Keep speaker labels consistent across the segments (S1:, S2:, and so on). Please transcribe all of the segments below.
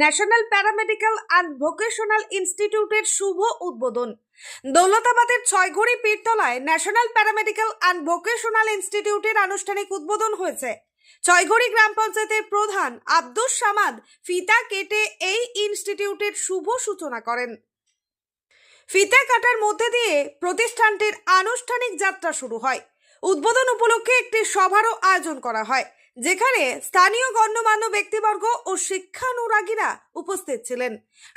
S1: National paramedical and vocational ইনস্টিটিউটের শুভ উদ্বোধন। দৌলতাবাদের ছয়ঘড়ি পীরতলায় ন্যাশনাল প্যারামেডিক্যাল অ্যান্ড ভোকেশনাল ইনস্টিটিউটের আনুষ্ঠানিক উদ্বোধন হয়েছে। ছয়ঘড়ি গ্রাম পঞ্চায়েতের প্রধান আব্দুস সামাদ ফিতা কেটে এই ইনস্টিটিউটের শুভ সূচনা করেন। ফিতা কাটার মধ্যে দিয়ে প্রতিষ্ঠানটির আনুষ্ঠানিক যাত্রা শুরু হয়। উদ্বোধন উপলক্ষে একটি সভারও আয়োজন করা হয়। যেখানে স্থানীয় গণ্যমান্য ব্যক্তিবর্গ ও শিক্ষানুরাগীরা উপস্থিত ছিলেন।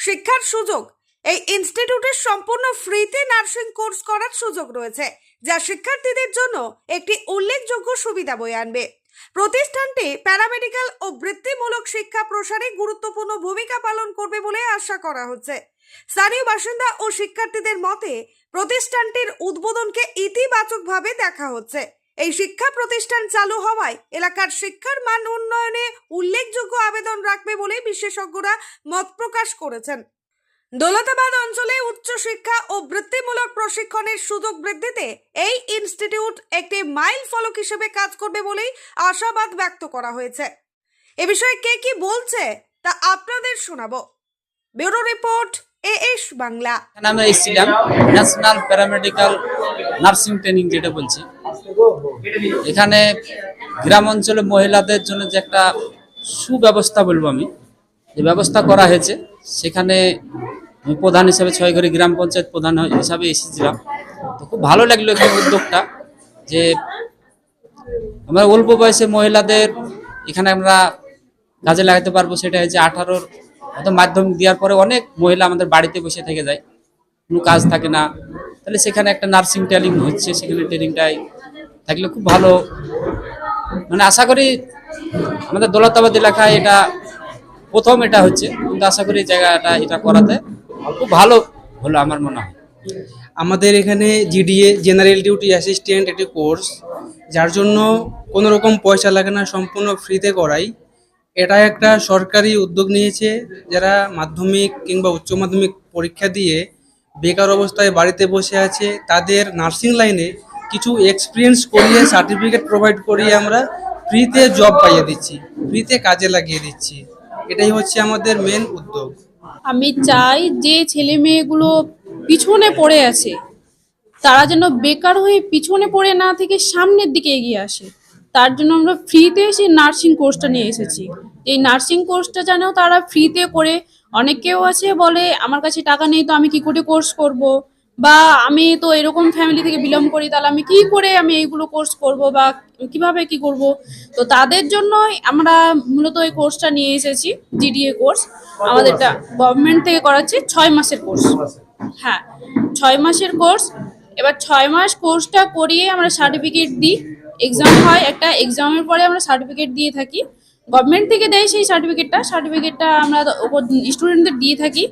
S1: শিক্ষার সুযোগ, এই ইনস্টিটিউটের সম্পূর্ণ ফ্রিতে নার্সিং কোর্স করার সুযোগ রয়েছে, যা শিক্ষার্থীদের জন্য একটি উল্লেখযোগ্য সুবিধা বয়ে আনবে। প্রতিষ্ঠানটি প্যারামেডিক্যাল ও বৃত্তিমূলক শিক্ষা প্রসারে গুরুত্বপূর্ণ ভূমিকা পালন করবে বলে আশা করা হচ্ছে। স্থানীয় বাসিন্দা ও শিক্ষার্থীদের মতে, প্রতিষ্ঠানটির উদ্বোধনকে ইতিবাচকভাবে দেখা হচ্ছে। এই শিক্ষা প্রতিষ্ঠান চালু হওয়ায় এলাকার শিক্ষার মান উন্নয়নে উল্লেখযোগ্য আবেদন রাখবে বলে বিশেষজ্ঞরা মত প্রকাশ করেছেন। দৌলতাবাদ অঞ্চলে উচ্চশিক্ষা ও বৃত্তিমূলক প্রশিক্ষণের সুযোগ বৃদ্ধিতে এই ইনস্টিটিউট একটি মাইল ফলক হিসেবে কাজ করবে বলেই আশাবাদ ব্যক্ত করা হয়েছে। এ বিষয়ে কে কি বলছে তা আপনাদের শোনাবো। Bureau report A S Bangla.
S2: এসেছিলাম ন্যাশনাল প্যারামেডিক্যাল নার্সিং ট্রেনিং যেটা বলছি। এখানে গ্রাম অঞ্চলে মহিলাদের জন্য যে একটা সুব্যবস্থা বলব আমি, যে ব্যবস্থা করা হয়েছে, সেখানে প্রধান হিসাবে ছয় ছয়ঘড়ি গ্রাম পঞ্চায়েত প্রধান হিসাবে এসেছিলাম। তো খুব ভালো লাগল এখানে উদ্যোগটা, যে আমরা অল্প বয়সে মহিলাদের এখানে আমরা কাজে লাগাতে পারব, সেটা হচ্ছে আঠারোর হয়তো মাধ্যমিক দেওয়ার পরে অনেক মহিলা আমাদের বাড়িতে বসে থেকে যায়। কোনো কাজ থাকে না। তাহলে সেখানে একটা নার্সিং ট্রেনিং হচ্ছে, সেখানে ট্রেনিংটাই থাকলে খুব ভালো। মানে আশা করি আমাদের দৌলতাবাদ এলাকায় এটা প্রথম এটা হচ্ছে। কিন্তু আশা করি জায়গাটা এটা করাতে খুব ভালো হলো আমার মনে হয়।
S3: আমাদের এখানে জিডিএ জেনারেল ডিউটি অ্যাসিস্ট্যান্ট একটি কোর্স যার জন্য কোনো রকম পয়সা লাগে না, সম্পূর্ণ ফ্রিতে করাই। এটা একটা সরকারি উদ্যোগ নিয়েছে, যারা মাধ্যমিক কিংবা উচ্চ মাধ্যমিক পরীক্ষা দিয়ে বেকার অবস্থায় বাড়িতে বসে আছে, তাদের নার্সিং লাইনে কিছু এক্সপিরিয়েন্স করিয়ে সার্টিফিকেট প্রোভাইড করিয়ে আমরা ফ্রিতে জব পাইয়ে দিচ্ছি ফ্রিতে কাজে লাগিয়ে দিচ্ছি। এটাই হচ্ছে আমাদের মেন উদ্যোগ।
S4: আমি চাই যে ছেলে মেয়েগুলো পিছনে পড়ে আছে তারা যেন বেকার হয়ে পিছনে পড়ে না থেকে সামনের দিকে এগিয়ে আসে। তার জন্য আমরা ফ্রিতে সেই নার্সিং কোর্সটা নিয়ে এসেছি। এই নার্সিং কোর্সটা যেন তারা ফ্রিতে করে অনেকেও আছে বলে, আমার কাছে টাকা নেই তো আমি কি করে কোর্স করব? বা আমি তো এরকম ফ্যামিলি থেকে বিলং করি তাহলে আমি কি করে আমি এইগুলো কোর্স করব বা কীভাবে কি করব? তো তাদের জন্যই আমরা মূলত এই কোর্সটা নিয়ে এসেছি জিডিএ কোর্স আমাদেরটা গভর্নমেন্ট থেকে করাচ্ছে ছয় মাসের কোর্স হ্যাঁ ছয় মাসের কোর্স এবার ছয় মাস কোর্সটা করিয়ে আমরা সার্টিফিকেট দিই। এক্সাম হয় একটা এক্সামের পরে আমরা সার্টিফিকেট দিয়ে থাকি। গভর্নমেন্ট থেকে দেয় সেই সার্টিফিকেটটা সার্টিফিকেটটা আমরা স্টুডেন্টদের দিয়ে থাকি।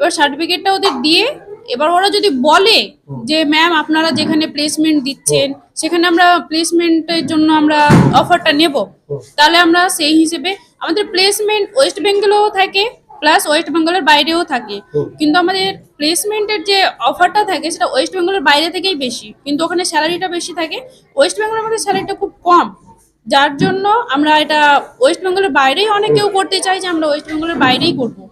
S4: এবার সার্টিফিকেটটা ওদের দিয়ে এবার ওরা যদি বলে যে ম্যাম আপনারা যেখানে প্লেসমেন্ট দিচ্ছেন সেখানে আমরা প্লেসমেন্টের জন্য আমরা অফারটা নেব। তাহলে আমরা সেই হিসেবে আমাদের প্লেসমেন্ট ওয়েস্ট বেঙ্গলেও থাকে প্লাস ওয়েস্ট বেঙ্গলের বাইরেও থাকে। কিন্তু আমাদের প্লেসমেন্টের যে অফারটা থাকে সেটা ওয়েস্ট বেঙ্গলের বাইরে থেকেই বেশি। কিন্তু ওখানে স্যালারিটা বেশি থাকে। ওয়েস্ট বেঙ্গলের মধ্যে স্যালারিটা খুব কম। যার জন্য আমরা এটা ওয়েস্ট বেঙ্গলের বাইরেই অনেকেও করতে চাই যে আমরা ওয়েস্ট বেঙ্গলের বাইরেই করব।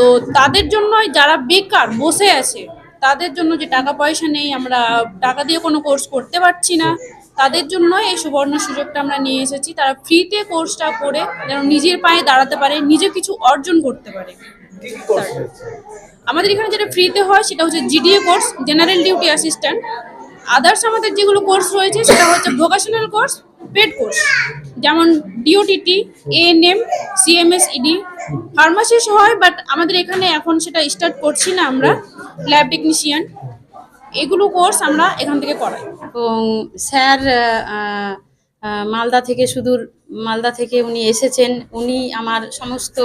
S4: তো তাদের জন্যই যারা বেকার বসে আছে তাদের জন্য যে টাকা পয়সা নেই আমরা টাকা দিয়ে কোনো কোর্স করতে পারছি না। তাদের জন্য এই সুবর্ণ সুযোগটা আমরা নিয়ে এসেছি। তারা ফ্রিতে কোর্সটা করে যেন নিজের পায়ে দাঁড়াতে পারে নিজে কিছু অর্জন করতে পারে। আমাদের এখানে যেটা ফ্রিতে হয় সেটা হচ্ছে GDA course general duty assistant. Others আমাদের যেগুলো কোর্স রয়েছে সেটা হচ্ছে ভোকেশনাল কোর্স পেড কোর্স। যেমন DOTT ANM CMS ED pharmacist হয় বাট আমাদের এখানে এখন সেটা স্টার্ট করছি না আমরা। ল্যাব টেকনিশিয়ান এগুলো কোর্স আমরা এখান থেকে করাই।
S5: এবং স্যার মালদা থেকে সুদূর মালদা থেকে উনি এসেছেন, উনি আমার সমস্ত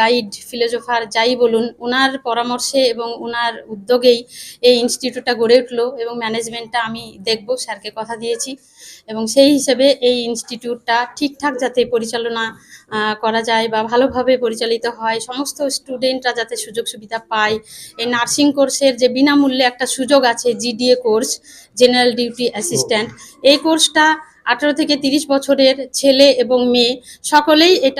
S5: গাইড ফিলোজোফার যাই বলুন ওনার পরামর্শে এবং ওনার উদ্যোগেই এই ইনস্টিটিউটটা গড়ে উঠল এবং ম্যানেজমেন্টটা আমি দেখব, স্যারকে কথা দিয়েছি এবং সেই হিসেবে এই ইনস্টিটিউটটা ঠিকঠাক যাতে পরিচালনা করা যায় বা ভালোভাবে পরিচালিত হয়, সমস্ত স্টুডেন্টরা যাতে সুযোগ সুবিধা পায়। এই নার্সিং কোর্সের যে বিনামূল্যে একটা সুযোগ আছে GDA course general duty assistant এই কোর্সটা আঠারো থেকে তিরিশ বছরের ছেলে এবং মেয়ে সকলেই এটা